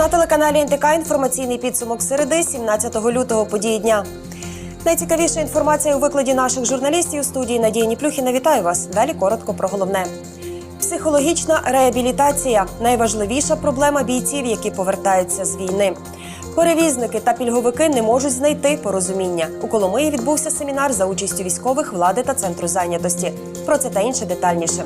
На телеканалі НТК інформаційний підсумок середи 17 лютого події дня. Найцікавіша інформація у викладі наших журналістів у студії Надії Ніплюхіна. Вітаю вас. Далі коротко про головне. Психологічна реабілітація найважливіша проблема бійців, які повертаються з війни. Перевізники та пільговики не можуть знайти порозуміння. У Коломиї відбувся семінар за участю військових влади та центру зайнятості. Про це та інше детальніше.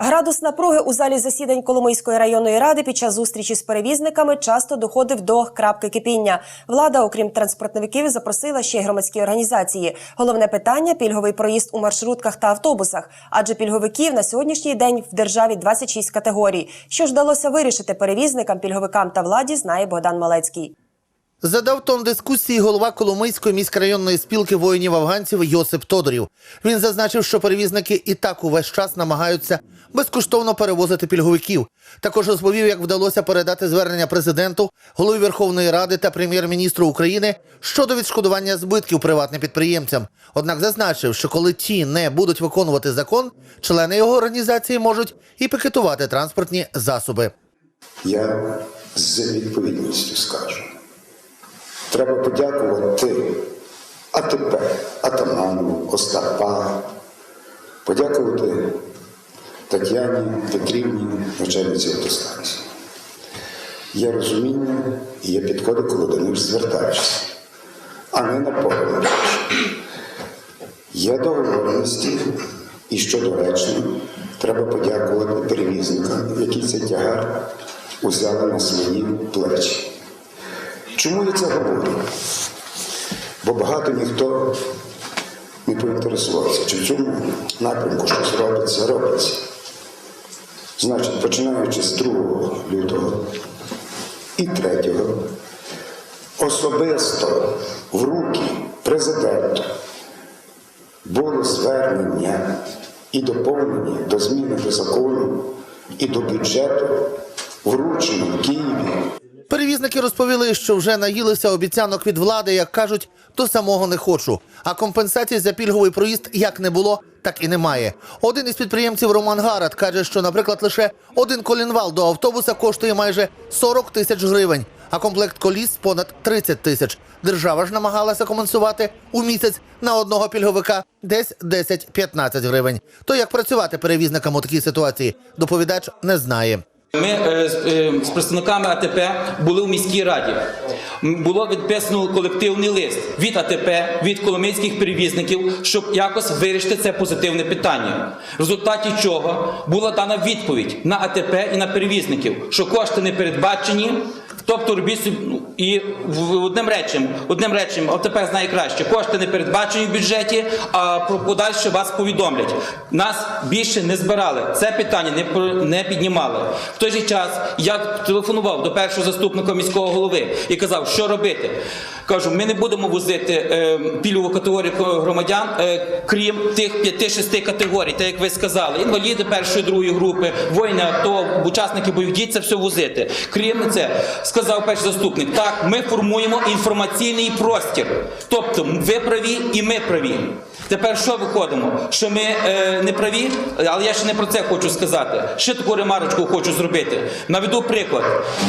Градус напруги у залі засідань Коломийської районної ради під час зустрічі з перевізниками часто доходив до крапки кипіння. Влада, окрім транспортників, запросила ще й громадські організації. Головне питання пільговий проїзд у маршрутках та автобусах. Адже пільговиків на сьогоднішній день в державі 26 категорій. Що ж вдалося вирішити перевізникам, пільговикам та владі, знає Богдан Малецький. Задав тон дискусії голова Коломийської міськрайонної спілки воїнів афганців Йосип Тодорів. Він зазначив, що перевізники і так увесь час намагаються безкоштовно перевозити пільговиків. Також розповів, як вдалося передати звернення президенту, голові Верховної Ради та прем'єр-міністру України щодо відшкодування збитків приватним підприємцям. Однак зазначив, що коли ті не будуть виконувати закон, члени його організації можуть і пікетувати транспортні засоби. Я з відповідністю скажу. Треба подякувати АТП, Атаману, Остапа, подякувати Тетяні Петрівні, начальниці автостанції. Є розуміння і є підходи, коли до них звертаєшся, а не на наповнюєш. Є договореності, і що доречно, треба подякувати перевізникам, які цей тягар узяли на свої плечі. Чому я це говорю? Бо багато ніхто не поінтересувався, чи в цьому напрямку щось робиться, робиться. Значить, починаючи з 2 лютого і 3 особисто в руки президенту було звернення і доповнення до зміни до закону і до бюджету вручено в Києві Перевізники розповіли, що вже наїлися обіцянок від влади, як кажуть, до самого не хочу. А компенсації за пільговий проїзд як не було, так і немає. Один із підприємців Роман Гарат каже, що, наприклад, лише один колінвал до автобуса коштує майже 40 тисяч гривень, а комплект коліс понад 30 тисяч. Держава ж намагалася компенсувати у місяць на одного пільговика десь 10-15 гривень. То як працювати перевізникам у такій ситуації, доповідач не знає. Ми е, з, е, представниками АТП були в міській раді. Було відписано колективний лист від АТП, від коломийських перевізників, щоб якось вирішити це позитивне питання. В результаті чого була дана відповідь на АТП і на перевізників, що кошти не передбачені. Тобто робіть ну, і одним речем, одним речем, АТП знає краще, кошти не передбачені в бюджеті, а про подальше вас повідомлять. Нас більше не збирали. Це питання не не піднімали. В той же час я телефонував до першого заступника міського голови і казав, що робити. Кажу, ми не будемо возити е, пільгову категорію громадян, е, крім тих 5-6 категорій, так як ви сказали, інваліди першої другої групи, воїни АТО, учасники бойових дій, це все возити. Крім це, сказав перший заступник, так, ми формуємо інформаційний простір. Тобто ви праві і ми праві. Тепер що виходимо? Що ми е, не праві, але я ще не про це хочу сказати. Ще таку ремарочку хочу зробити. Наведу приклад.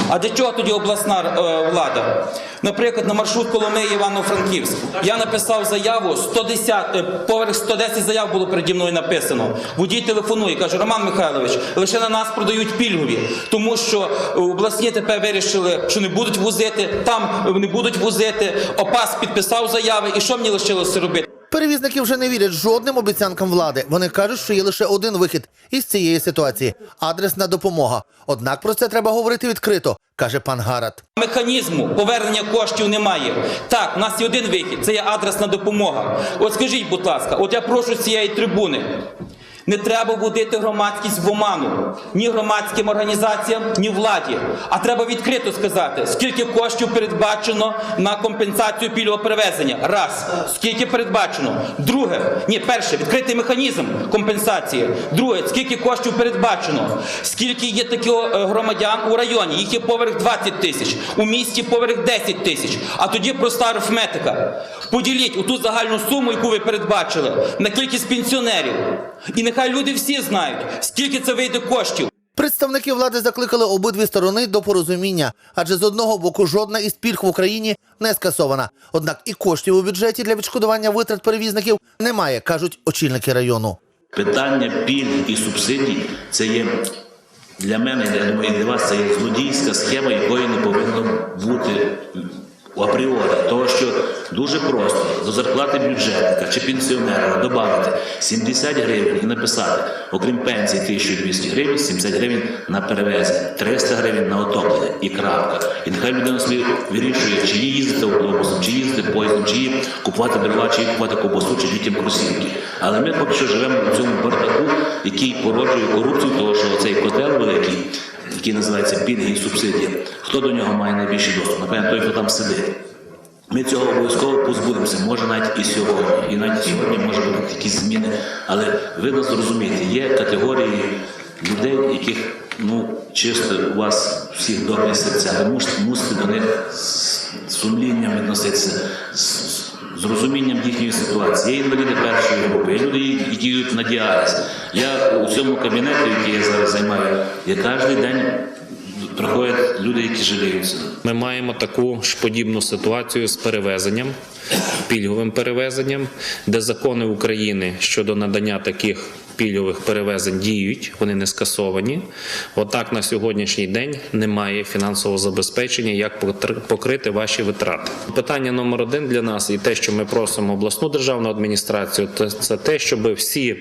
А для чого тоді обласна е, влада? Наприклад, на маршрут Коломиї Івано-Франківськ. Я написав заяву 110, е, поверх 110 заяв було переді мною написано. Водій телефонує, каже, Роман Михайлович, лише на нас продають пільгові, тому що е, обласні тепер вирішили, що не будуть возити, там е, не будуть возити. ОПАС підписав заяви, і що мені лишилося робити? Перевізники вже не вірять жодним обіцянкам влади. Вони кажуть, що є лише один вихід із цієї ситуації адресна допомога. Однак про це треба говорити відкрито, каже пан Гарат. Механізму повернення коштів немає. Так, у нас є один вихід, це є адресна допомога. От скажіть, будь ласка, от я прошу з цієї трибуни. Не треба водити громадськість в оману ні громадським організаціям, ні владі. А треба відкрито сказати, скільки коштів передбачено на компенсацію пільгового перевезення. Раз, скільки передбачено. Друге, ні, перше, відкритий механізм компенсації. Друге, скільки коштів передбачено. Скільки є таких е, громадян у районі? Їх є поверх 20 тисяч, у місті поверх 10 тисяч. А тоді проста арифметика. Поділіть оту загальну суму, яку ви передбачили, на кількість пенсіонерів. І нехай люди всі знають, скільки це вийде коштів. Представники влади закликали обидві сторони до порозуміння, адже з одного боку жодна із пільг в Україні не скасована. Однак і коштів у бюджеті для відшкодування витрат перевізників немає, кажуть очільники району. Питання пільг і субсидій це є для мене, я і для вас це є злодійська схема, якої не повинно бути апріорі. Того, що дуже просто до зарплати бюджетника чи пенсіонера додати 70 гривень і написати, окрім пенсії 1200 гривень, 70 гривень на перевезення, 300 гривень на отоплення і крапка. І нехай людина собі вирішує, чи їй їздити автобусом, чи їздити поїздом, чи їй купувати дрова, чи їй купувати ковбасу, чи дітям кросівки. Але ми поки що живемо в цьому бардаку, який породжує корупцію, того що цей котел великий, який називається пільги і субсидії. Хто до нього має найбільший доступ? Напевно, той, хто там сидить. Ми цього обов'язково позбудемося, може навіть і сьогодні. І навіть сьогодні може бути якісь зміни. Але ви нас зрозумієте, є категорії людей, яких ну чисто у вас всіх добрі серця. Ви мусите, до них з сумлінням відноситися. з розумінням їхньої ситуації. Є інваліди першої групи, є люди, які йдуть на діаліз. Я у цьому кабінеті, який я зараз займаю, я кожен день приходять люди, які жаліються. Ми маємо таку ж подібну ситуацію з перевезенням, пільговим перевезенням, де закони України щодо надання таких пільгових перевезень діють, вони не скасовані. Отак на сьогоднішній день немає фінансового забезпечення, як покрити ваші витрати. Питання номер один для нас і те, що ми просимо обласну державну адміністрацію, це те, щоб всі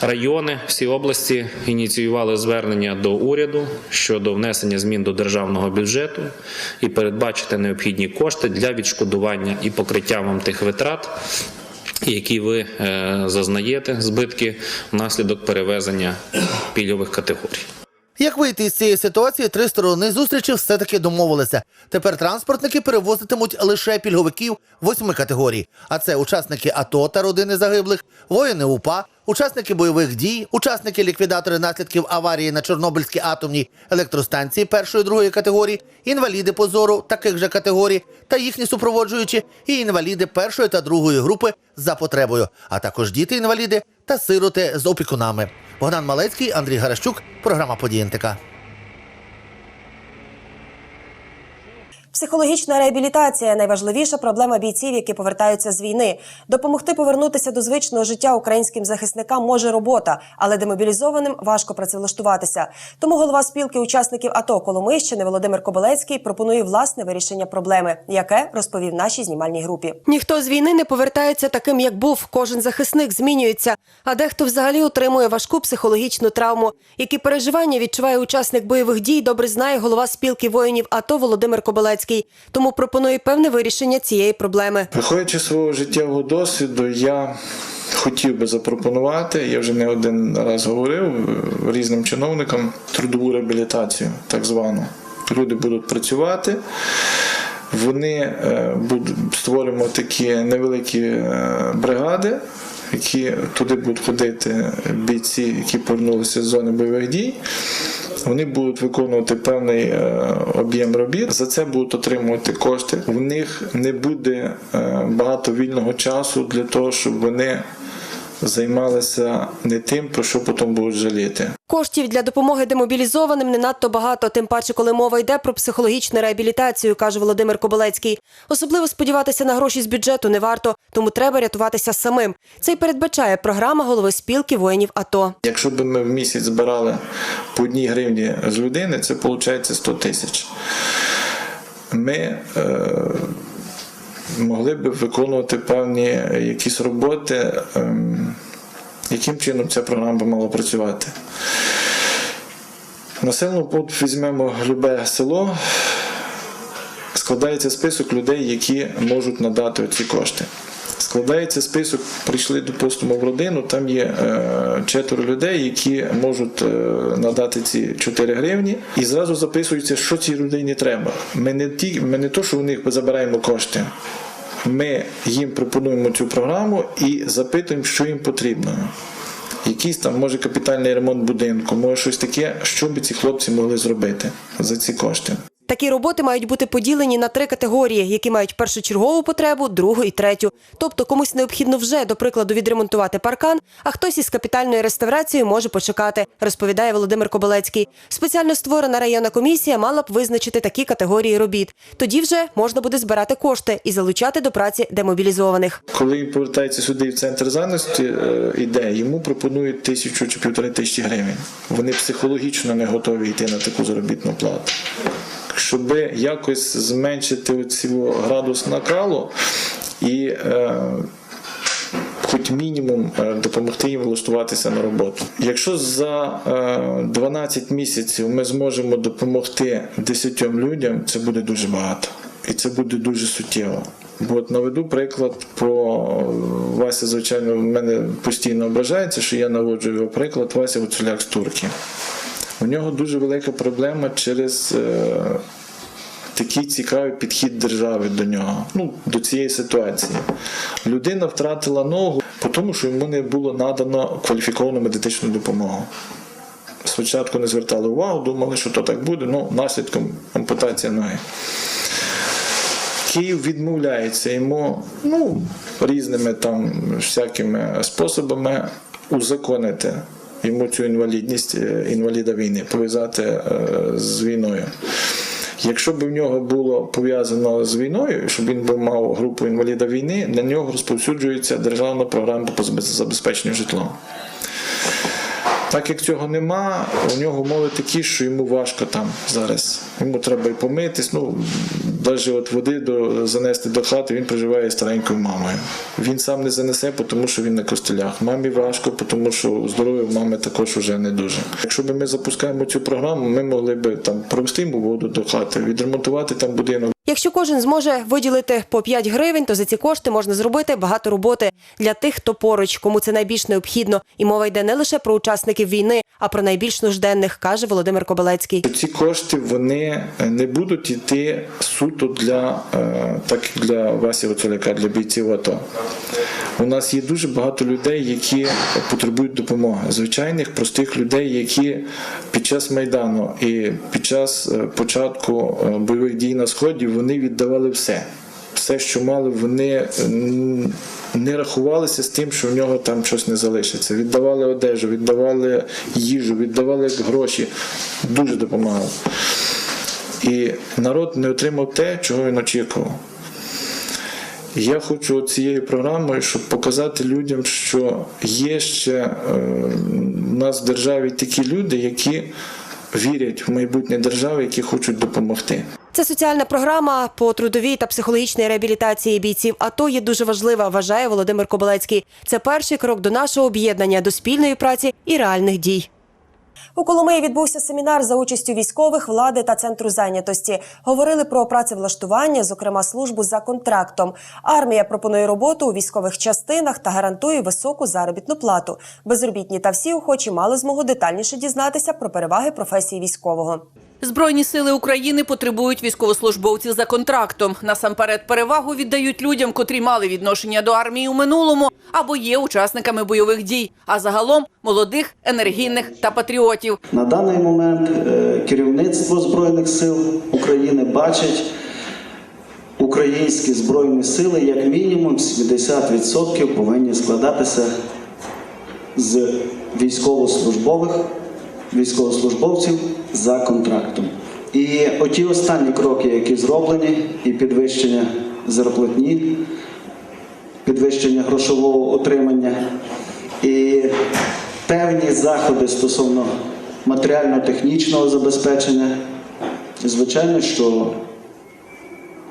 райони, всі області ініціювали звернення до уряду щодо внесення змін до державного бюджету і передбачити необхідні кошти для відшкодування і покриття вам тих витрат. Які ви е, зазнаєте збитки внаслідок перевезення пільгових категорій. Як вийти із цієї ситуації, три сторони зустрічі все-таки домовилися. Тепер транспортники перевозитимуть лише пільговиків восьми категорій. А це учасники АТО та родини загиблих, воїни УПА, учасники бойових дій, учасники ліквідатори наслідків аварії на Чорнобильській атомній електростанції першої другої категорії, інваліди позору таких же категорій та їхні супроводжуючі, і інваліди першої та другої групи за потребою, а також діти-інваліди та сироти з опікунами. Богдан Малецький, Андрій Гаращук, програма «Події НТК». Психологічна реабілітація найважливіша проблема бійців, які повертаються з війни. Допомогти повернутися до звичного життя українським захисникам може робота, але демобілізованим важко працевлаштуватися. Тому голова спілки учасників АТО Коломийщини Володимир Кобилецький пропонує власне вирішення проблеми, яке розповів нашій знімальній групі. Ніхто з війни не повертається таким, як був. Кожен захисник змінюється, а дехто взагалі отримує важку психологічну травму. Які переживання відчуває учасник бойових дій, добре знає голова спілки воїнів АТО Володимир Кобилецький. Тому пропонує певне вирішення цієї проблеми. Виходячи свого життєвого досвіду, я хотів би запропонувати, я вже не один раз говорив е, різним чиновникам трудову реабілітацію, так звану. Люди будуть працювати. Вони е, будуть створюємо такі невеликі е, бригади, які туди будуть ходити бійці, які повернулися з зони бойових дій. Вони будуть виконувати певний е, об'єм робіт. За це будуть отримувати кошти. В них не буде е, багато вільного часу для того, щоб вони займалися не тим, про що потім будуть жаліти. Коштів для допомоги демобілізованим не надто багато, тим паче, коли мова йде про психологічну реабілітацію, каже Володимир Кобилецький. Особливо сподіватися на гроші з бюджету не варто, тому треба рятуватися самим. Це й передбачає програма голови спілки воїнів АТО. Якщо б ми в місяць збирали по одній гривні з людини, це виходить 100 тисяч. Ми е, могли б виконувати певні якісь роботи, ем, яким чином ця програма би мала працювати. Населено пункт візьмемо любе село, складається список людей, які можуть надати ці кошти. Складається список, прийшли, допустимо, в родину, там є е, четверо людей, які можуть е, надати ці 4 гривні, і зразу записується, що цій людині треба. Ми не ті, ми не то, що у них забираємо кошти. Ми їм пропонуємо цю програму і запитуємо, що їм потрібно. Якийсь там, може, капітальний ремонт будинку, може щось таке, що би ці хлопці могли зробити за ці кошти. Такі роботи мають бути поділені на три категорії, які мають першочергову потребу, другу і третю. Тобто комусь необхідно вже, до прикладу, відремонтувати паркан, а хтось із капітальною реставрацією може почекати, розповідає Володимир Кобилецький. Спеціально створена районна комісія мала б визначити такі категорії робіт. Тоді вже можна буде збирати кошти і залучати до праці демобілізованих. Коли він повертається сюди в центр зайнятості, е, іде, йому пропонують тисячу чи півтори тисячі гривень. Вони психологічно не готові йти на таку заробітну плату. Щоб якось зменшити цю градус накалу і е, хоч мінімум е, допомогти їм влаштуватися на роботу. Якщо за е, 12 місяців ми зможемо допомогти 10 людям, це буде дуже багато. І це буде дуже суттєво. Бо от наведу приклад про Вася, звичайно, в мене постійно ображається, що я наводжу його приклад Вася Гуцуляк з Турки. У нього дуже велика проблема через е, такий цікавий підхід держави до нього, ну, до цієї ситуації. Людина втратила ногу, тому що йому не було надано кваліфіковану медичну допомогу. Спочатку не звертали увагу, думали, що то так буде, ну, наслідком ампутація ноги. Київ відмовляється йому ну, різними там всякими способами узаконити йому цю інвалідність е, інваліда війни, пов'язати е, з війною. Якщо б в нього було пов'язано з війною, щоб він би мав групу інваліда війни, на нього розповсюджується державна програма по забезпеченню житлом. Так як цього нема, у нього умови такі, що йому важко там зараз. Йому треба і помитись. Ну навіть от води до занести до хати, він проживає старенькою мамою. Він сам не занесе, тому що він на костелях. Мамі важко, тому що здоров'я в мами також вже не дуже. Якщо б ми запускаємо цю програму, ми могли б там провести йому воду до хати, відремонтувати там будинок. Якщо кожен зможе виділити по 5 гривень, то за ці кошти можна зробити багато роботи для тих, хто поруч, кому це найбільш необхідно. І мова йде не лише про учасників війни, а про найбільш нужденних, каже Володимир Кобилецький. Ці кошти вони не будуть йти суто для е, так для Васі Вацоляка, для бійців АТО. У нас є дуже багато людей, які потребують допомоги. Звичайних простих людей, які під час майдану і під час е, початку е, бойових дій на сході вони віддавали все. Все, що мали, вони не рахувалися з тим, що в нього там щось не залишиться. Віддавали одежу, віддавали їжу, віддавали гроші. Дуже допомагали. І народ не отримав те, чого він очікував. Я хочу цією програмою, щоб показати людям, що є ще е, в нас в державі такі люди, які вірять в майбутнє держави, які хочуть допомогти. Це соціальна програма по трудовій та психологічній реабілітації бійців. АТО є дуже важлива, вважає Володимир Кобилецький. Це перший крок до нашого об'єднання, до спільної праці і реальних дій. У Коломиї відбувся семінар за участю військових, влади та центру зайнятості. Говорили про працевлаштування, зокрема службу за контрактом. Армія пропонує роботу у військових частинах та гарантує високу заробітну плату. Безробітні та всі охочі мали змогу детальніше дізнатися про переваги професії військового. Збройні сили України потребують військовослужбовців за контрактом. Насамперед перевагу віддають людям, котрі мали відношення до армії у минулому або є учасниками бойових дій, а загалом молодих, енергійних та патріотів. На даний момент е, керівництво Збройних сил України бачить українські збройні сили як мінімум 70% повинні складатися з військовослужбових військовослужбовців за контрактом. І оті останні кроки, які зроблені, і підвищення зарплатні, підвищення грошового отримання і певні заходи стосовно матеріально-технічного забезпечення, звичайно, що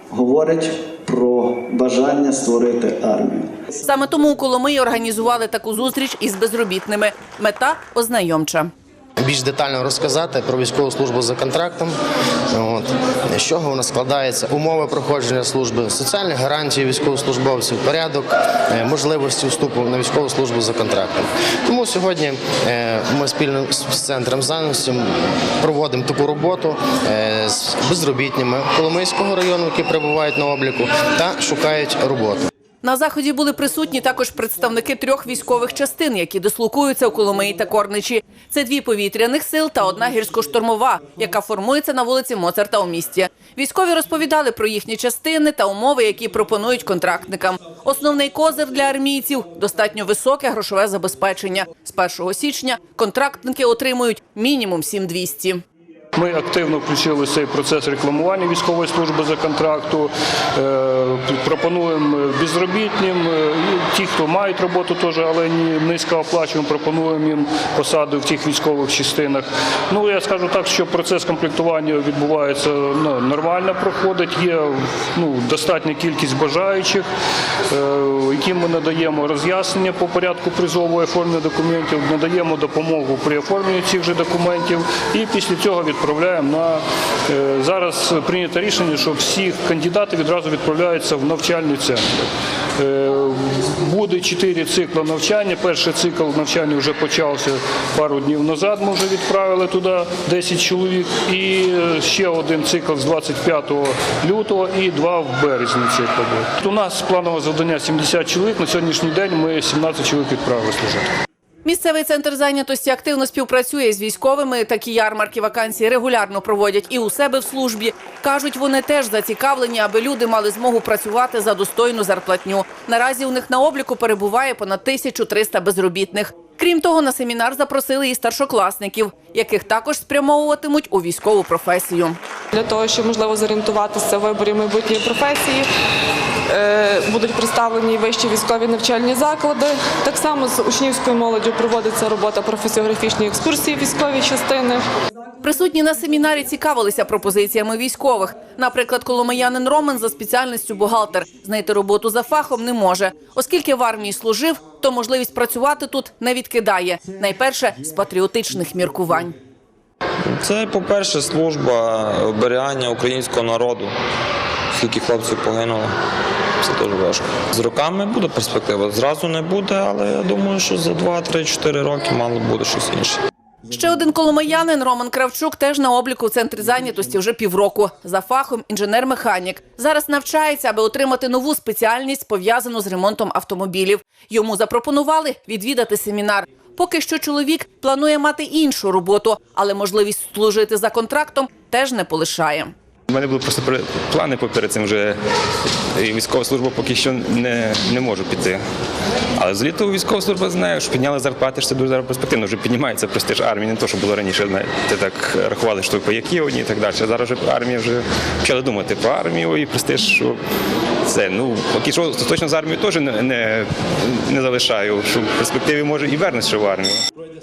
говорять про бажання створити армію. Саме тому у Коломиї організували таку зустріч із безробітними. Мета ознайомча. Більш детально розказати про військову службу за контрактом, от, з чого вона складається, умови проходження служби, соціальні гарантії військовослужбовців, порядок, е, можливості вступу на військову службу за контрактом. Тому сьогодні е, ми спільно з центром зайнятості проводимо таку роботу е, з безробітними Коломийського району, які перебувають на обліку, та шукають роботу. На заході були присутні також представники трьох військових частин, які дислокуються у Коломиї та Корничі. Це дві повітряних сил та одна гірсько-штурмова, яка формується на вулиці Моцарта у місті. Військові розповідали про їхні частини та умови, які пропонують контрактникам. Основний козир для армійців достатньо високе грошове забезпечення. З 1 січня контрактники отримують мінімум 7200. Ми активно включили цей процес рекламування військової служби за контракту. Е, Пропонуємо безробітним, е, ті, хто мають роботу, теж, але низько оплачуємо, пропонуємо їм посади в тих військових частинах. Ну я скажу так, що процес комплектування відбувається ну, нормально проходить. Є ну, достатня кількість бажаючих, е, яким ми надаємо роз'яснення по порядку призову і оформлення документів, надаємо допомогу при оформленні цих же документів і після цього відправляємо на е, зараз прийнято рішення, що всі кандидати відразу відправляються в навчальний центр. Е, Буде чотири цикли навчання. Перший цикл навчання вже почався пару днів назад. Ми вже відправили туди 10 чоловік, і е, ще один цикл з 25 лютого і два в березні цикл буде. У нас планове завдання 70 чоловік. На сьогоднішній день ми 17 чоловік відправили служити. Місцевий центр зайнятості активно співпрацює з військовими. Такі ярмарки вакансії регулярно проводять і у себе в службі. Кажуть, вони теж зацікавлені, аби люди мали змогу працювати за достойну зарплатню. Наразі у них на обліку перебуває понад 1300 безробітних. Крім того, на семінар запросили і старшокласників, яких також спрямовуватимуть у військову професію. для того, щоб можливо зорієнтуватися в виборі майбутньої професії. Е, Будуть представлені вищі військові навчальні заклади. Так само з учнівською молоддю проводиться робота професіографічної екскурсії військові частини. Присутні на семінарі цікавилися пропозиціями військових. Наприклад, коломиянин Роман за спеціальністю бухгалтер знайти роботу за фахом не може, оскільки в армії служив, то можливість працювати тут не відкидає. Найперше з патріотичних міркувань. Це, по-перше, служба оберігання українського народу. Скільки хлопців загинуло, це дуже важко. З роками буде перспектива. Зразу не буде, але я думаю, що за 2-3-4 роки мало буде щось інше. Ще один коломиянин Роман Кравчук теж на обліку в центрі зайнятості вже півроку. За фахом інженер-механік. Зараз навчається, аби отримати нову спеціальність, пов'язану з ремонтом автомобілів. Йому запропонували відвідати семінар. Поки що чоловік планує мати іншу роботу, але можливість служити за контрактом теж не полишає. У мене були просто плани поперед цим вже і військова служба поки що не, не можу піти. Але з літу військова служба знає, що підняли зарплати, що це дуже зараз перспективно. Вже піднімається престиж армії, не то, що було раніше. Ти так рахували, що паяки одні і так далі. Зараз вже армія вже почала думати про армію і престиж, що це. Ну, поки що точно з армією теж не, не, не залишаю, що в перспективі може і вернуся в армію.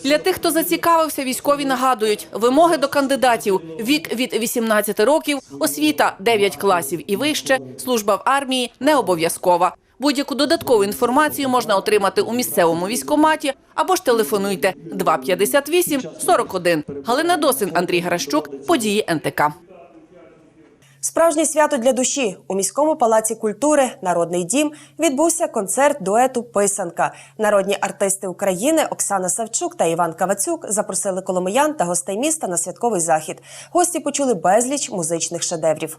Для тих, хто зацікавився, військові нагадують вимоги до кандидатів: вік від 18 років, освіта 9 класів і вище, служба в армії не обов'язкова. Будь-яку додаткову інформацію можна отримати у місцевому військкоматі або ж телефонуйте 258 41. Галина Досин, Андрій Гаращук, події НТК. Справжнє свято для душі у міському палаці культури Народний дім відбувся концерт дуету Писанка. Народні артисти України Оксана Савчук та Іван Кавацюк запросили коломиян та гостей міста на святковий захід. Гості почули безліч музичних шедеврів.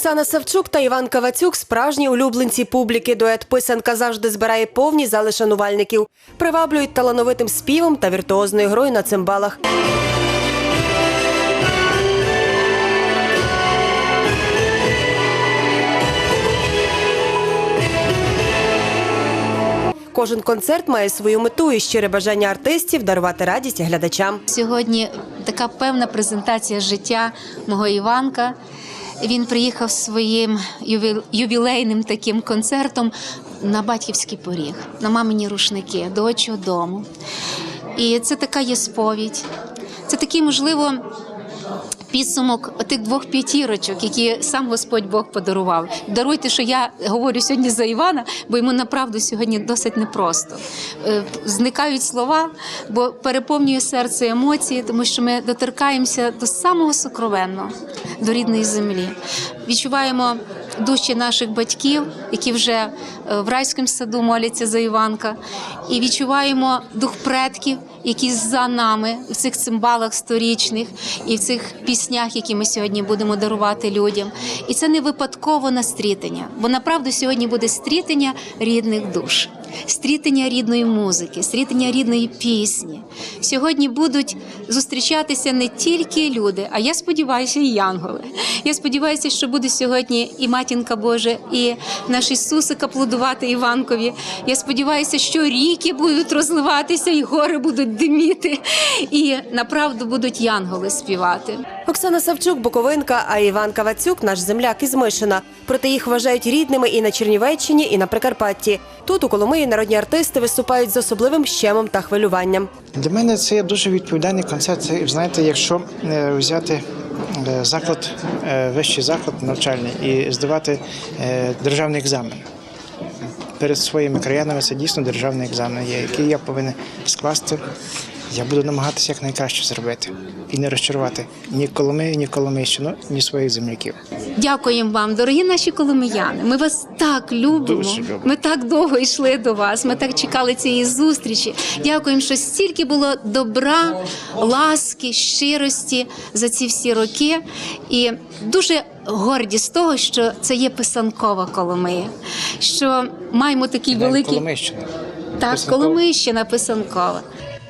Оксана Савчук та Іван Кавацюк справжні улюбленці публіки. Дует писанка завжди збирає повні зали шанувальників, приваблюють талановитим співом та віртуозною грою на цимбалах. Кожен концерт має свою мету і щире бажання артистів дарувати радість глядачам. Сьогодні така певна презентація життя мого Іванка. Він приїхав своїм ювіл- ювілейним таким концертом на батьківський поріг, на мамині рушники, до очого дому. І це така є сповідь. Це такий, можливо, підсумок отих двох п'ятірочок, які сам Господь Бог подарував. Даруйте, що я говорю сьогодні за Івана, бо йому направду сьогодні досить непросто. Е, Зникають слова, бо переповнює серце емоції, тому що ми доторкаємося до самого сокровенного, до рідної землі. Відчуваємо душі наших батьків, які вже е, в райському саду моляться за Іванка, і відчуваємо дух предків, які за нами в цих цимбалах сторічних і в цих піснях, які ми сьогодні будемо дарувати людям. І це не випадково настрітення, бо направду сьогодні буде стрітення рідних душ, стрітення рідної музики, стрітення рідної пісні. Сьогодні будуть зустрічатися не тільки люди, а я сподіваюся, і янголи. Я сподіваюся, що буде сьогодні і матінка Божа, і наш Ісусик аплодувати Іванкові. Я сподіваюся, що ріки будуть розливатися, і гори будуть диміти, і направду будуть янголи співати. Оксана Савчук, Буковинка, а Іван Кавацюк, наш земляк із Мишина. Проте їх вважають рідними і на Чернівеччині, і на Прикарпатті. Тут у Коломиї народні артисти виступають з особливим щемом та хвилюванням. Для мене це дуже відповідальний концерт. Це, знаєте, якщо е, взяти е, заклад, е, вищий заклад навчальний і здавати державний екзамен. Перед своїми краянами це дійсно державний екзамен, є, який я повинен скласти. Я буду намагатися якнайкраще зробити і не розчарувати ні Коломию, ні Коломийщину, ні своїх земляків. Дякуємо вам, дорогі наші коломияни. Ми вас так любимо. Дуже любимо. Ми так довго йшли до вас. Ми так чекали цієї зустрічі. Дякуємо, що стільки було добра, ласки, щирості за ці всі роки. І дуже горді з того, що це є писанкова Коломия, що маємо такий Навіть великий Коломийщина. так, Коломийщина писанкова.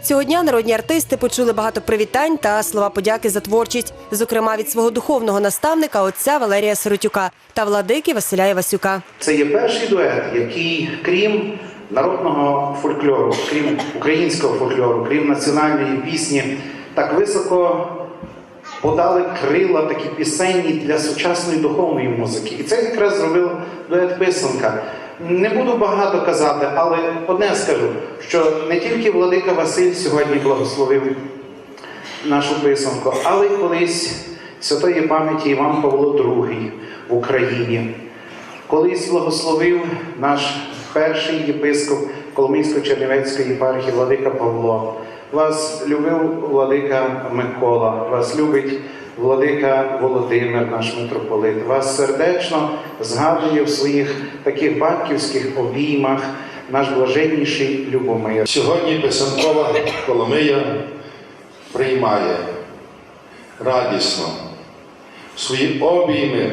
Цього дня народні артисти почули багато привітань та слова подяки за творчість, зокрема від свого духовного наставника отця Валерія Сиротюка та владики Василя Івасюка. Це є перший дует, який, крім народного фольклору, крім українського фольклору, крім національної пісні, так високо подали крила такі пісенні для сучасної духовної музики. І це якраз зробив дует писанка. Не буду багато казати, але одне скажу, що не тільки владика Василь сьогодні благословив нашу писанку, але й колись святої пам'яті Іван Павло II в Україні. Колись благословив наш перший єпископ Коломийсько-Чернівецької єпархії Владика Павло. Вас любив владика Микола, вас любить владика Володимир, наш митрополит. Вас сердечно згадує в своїх таких батьківських обіймах наш блаженніший Любомир. Сьогодні писанкова Коломия приймає радісно свої обійми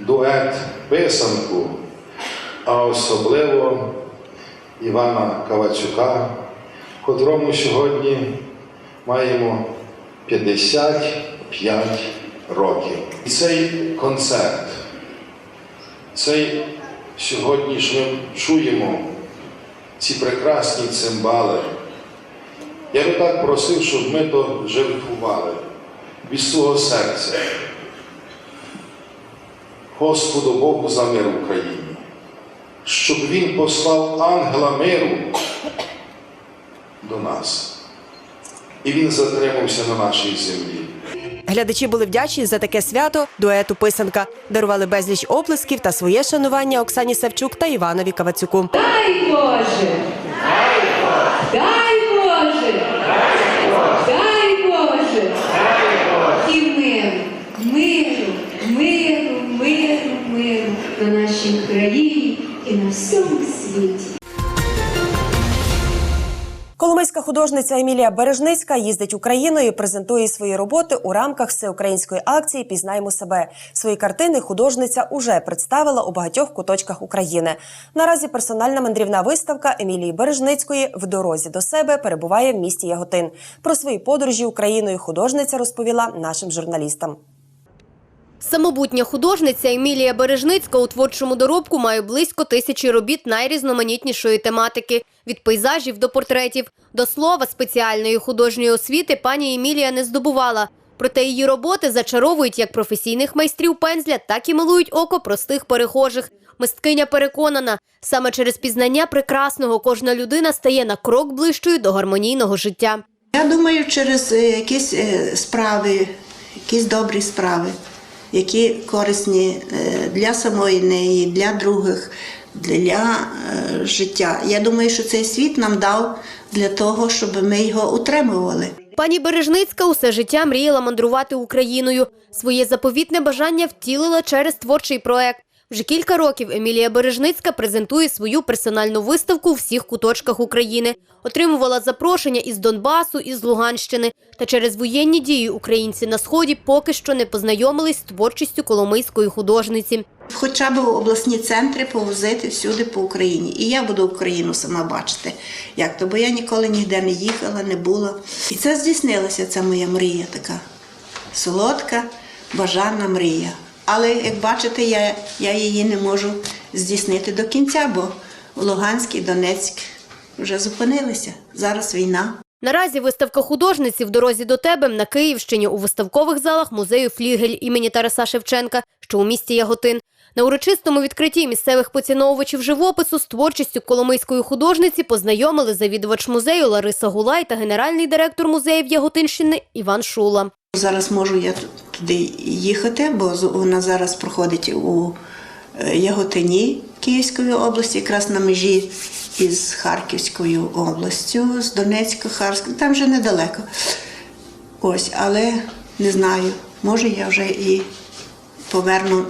дует писанку, а особливо Івана Кавацюка, котрому сьогодні маємо 55 років. І цей концерт, цей сьогодні ж ми чуємо ці прекрасні цимбали. Я би так просив, щоб ми то жертвували від свого серця. Господу Богу за мир в Україні, щоб Він послав ангела миру до нас. І він затримався на нашій землі. Глядачі були вдячні за таке свято дуету писанка. Дарували безліч оплесків та своє шанування Оксані Савчук та Іванові Кавацюку. Дай Боже! Дай Боже! Дай Боже! І миру, миру, миру, миру, миру на нашій країні і на всьому Коломийська художниця Емілія Бережницька їздить Україною, і презентує свої роботи у рамках всеукраїнської акції Пізнаємо себе. Свої картини художниця уже представила у багатьох куточках України. Наразі персональна мандрівна виставка Емілії Бережницької в дорозі до себе перебуває в місті Яготин. Про свої подорожі Україною художниця розповіла нашим журналістам. Самобутня художниця Емілія Бережницька у творчому доробку має близько тисячі робіт найрізноманітнішої тематики – від пейзажів до портретів. До слова, спеціальної художньої освіти пані Емілія не здобувала. Проте її роботи зачаровують як професійних майстрів пензля, так і милують око простих перехожих. Мисткиня переконана, саме через пізнання прекрасного кожна людина стає на крок ближчою до гармонійного життя. Я думаю, через е, якісь е, справи, якісь добрі справи, які корисні е, для самої неї, для других, для е, життя. Я думаю, що цей світ нам дав для того, щоб ми його утримували. Пані Бережницька усе життя мріяла мандрувати Україною. Своє заповітне бажання втілила через творчий проект. Вже кілька років Емілія Бережницька презентує свою персональну виставку у всіх куточках України. Отримувала запрошення із Донбасу, із Луганщини. Та через воєнні дії українці на сході поки що не познайомились з творчістю коломийської художниці. Хоча б обласні центри повозити всюди по Україні. І я буду Україну сама бачити, як то, бо я ніколи ніде не їхала, не була. І це здійснилася, ця моя мрія така солодка, бажана мрія. Але як бачите, я, я її не можу здійснити до кінця, бо Луганськ і Донецьк вже зупинилися. Зараз війна. Наразі виставка художниці в дорозі до тебе на Київщині у виставкових залах музею Флігель імені Тараса Шевченка, що у місті Яготин. На урочистому відкритті місцевих поціновувачів живопису з творчістю коломийської художниці познайомили завідувач музею Лариса Гулай та генеральний директор музеїв Яготинщини Іван Шула. Зараз можу я туди їхати, бо вона зараз проходить у е, Яготині Київської області, якраз на межі із Харківською областю, з Донецька, Харська, там вже недалеко. Ось, але не знаю, може я вже і поверну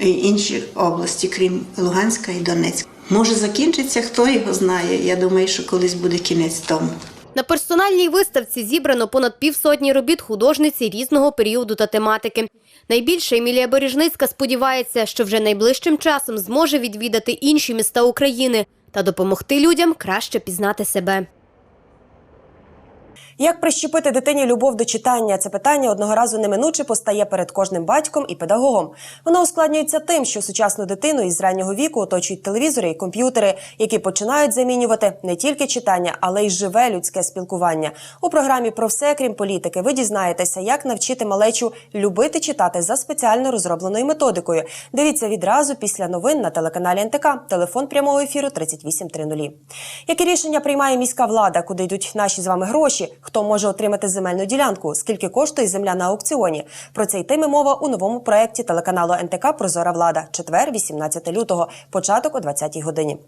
інші області, крім Луганська і Донецька. Може закінчиться, хто його знає. Я думаю, що колись буде кінець тому. На персональній виставці зібрано понад півсотні робіт художниці різного періоду та тематики. Найбільше Емілія Бережницька сподівається, що вже найближчим часом зможе відвідати інші міста України та допомогти людям краще пізнати себе. Як прищепити дитині любов до читання? Це питання одного разу неминуче постає перед кожним батьком і педагогом. Воно ускладнюється тим, що сучасну дитину із раннього віку оточують телевізори і комп'ютери, які починають замінювати не тільки читання, але й живе людське спілкування. У програмі про все, крім політики, ви дізнаєтеся, як навчити малечу любити читати за спеціально розробленою методикою. Дивіться відразу після новин на телеканалі НТК. Телефон прямого ефіру 3830. Які рішення приймає міська влада, куди йдуть наші з вами гроші? Хто може отримати земельну ділянку? Скільки коштує земля на аукціоні? Про це йтиме мова у новому проєкті телеканалу НТК Прозора влада. Четвер, 18 лютого, початок о 20 годині.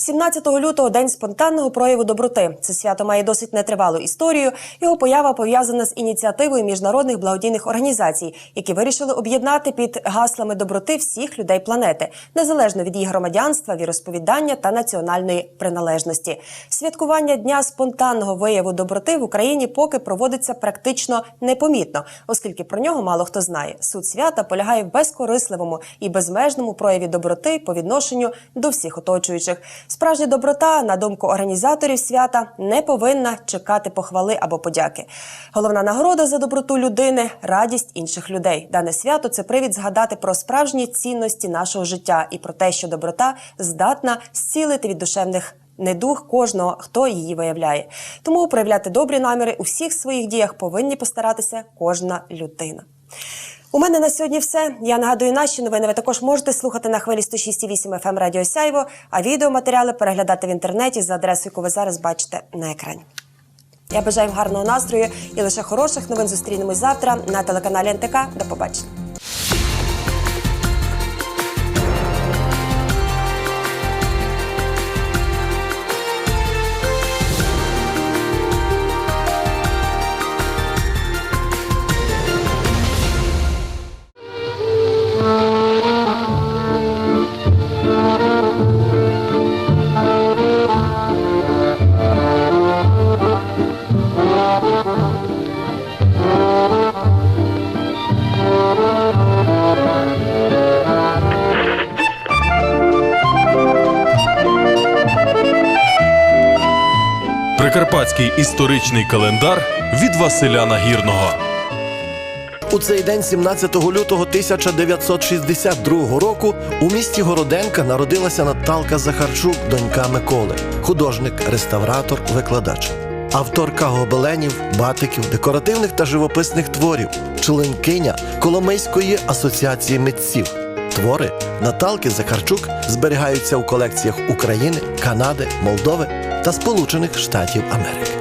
17 лютого день спонтанного прояву доброти. Це свято має досить нетривалу історію. Його поява пов'язана з ініціативою міжнародних благодійних організацій, які вирішили об'єднати під гаслами доброти всіх людей планети, незалежно від їх громадянства, віросповідання та національної приналежності. Святкування дня спонтанного вияву доброти в Україні поки проводиться практично непомітно, оскільки про нього мало хто знає. Суть свята полягає в безкорисливому і безмежному прояві доброти по відношенню до всіх оточуючих. Справжня доброта, на думку організаторів свята, не повинна чекати похвали або подяки. Головна нагорода за доброту людини радість інших людей. Дане свято це привід згадати про справжні цінності нашого життя і про те, що доброта здатна зцілити від душевних недуг кожного, хто її виявляє. Тому проявляти добрі наміри у всіх своїх діях повинні постаратися кожна людина. У мене на сьогодні все. Я нагадую, наші новини ви також можете слухати на хвилі 106,8 FM Радіо Сяйво, а відеоматеріали переглядати в інтернеті за адресою, яку ви зараз бачите на екрані. Я бажаю вам гарного настрою і лише хороших новин зустрінемось завтра на телеканалі НТК. До побачення. Прикарпатський історичний календар від Василя Нагірного. У цей день, 17 лютого 1962 року, у місті Городенка народилася Наталка Захарчук, донька Миколи, художник, реставратор, викладач. Авторка гобеленів, батиків, декоративних та живописних творів, членкиня Коломийської асоціації митців. Твори Наталки Захарчук зберігаються у колекціях України, Канади, Молдови та Сполучених Штатів Америки.